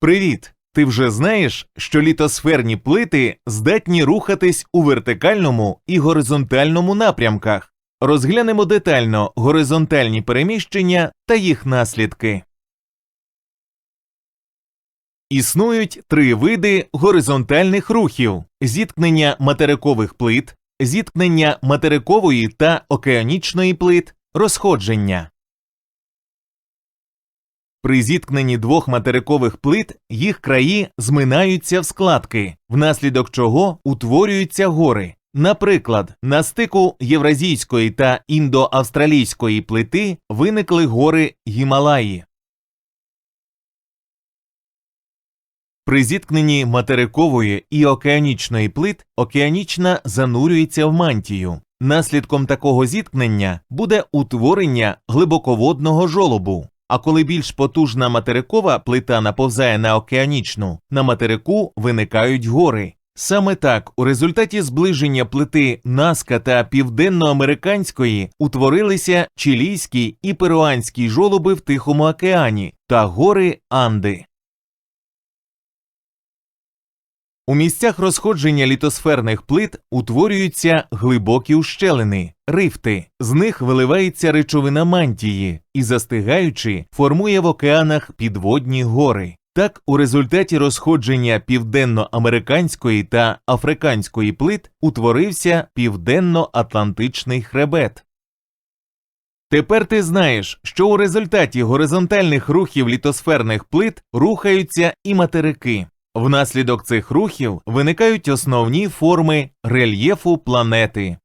Привіт! Ти вже знаєш, що літосферні плити здатні рухатись у вертикальному і горизонтальному напрямках. Розглянемо детально горизонтальні переміщення та їх наслідки. Існують три види горизонтальних рухів: зіткнення материкових плит, зіткнення материкової та океанічної плит, розходження. При зіткненні двох материкових плит їх краї зминаються в складки, внаслідок чого утворюються гори. Наприклад, на стику євразійської та індоавстралійської плити виникли гори Гімалаї. При зіткненні материкової і океанічної плит океанічна занурюється в мантію. Наслідком такого зіткнення буде утворення глибоководного жолобу. А коли більш потужна материкова плита наповзає на океанічну, на материку виникають гори. Саме так, у результаті зближення плити Наска та південноамериканської утворилися чилійські і перуанські жолоби в Тихому океані та гори Анди. У місцях розходження літосферних плит утворюються глибокі ущелини, рифти. З них виливається речовина мантії і, застигаючи, формує в океанах підводні гори. Так, у результаті розходження південноамериканської та африканської плит утворився південно-атлантичний хребет. Тепер ти знаєш, що у результаті горизонтальних рухів літосферних плит рухаються і материки. Внаслідок цих рухів виникають основні форми рельєфу планети.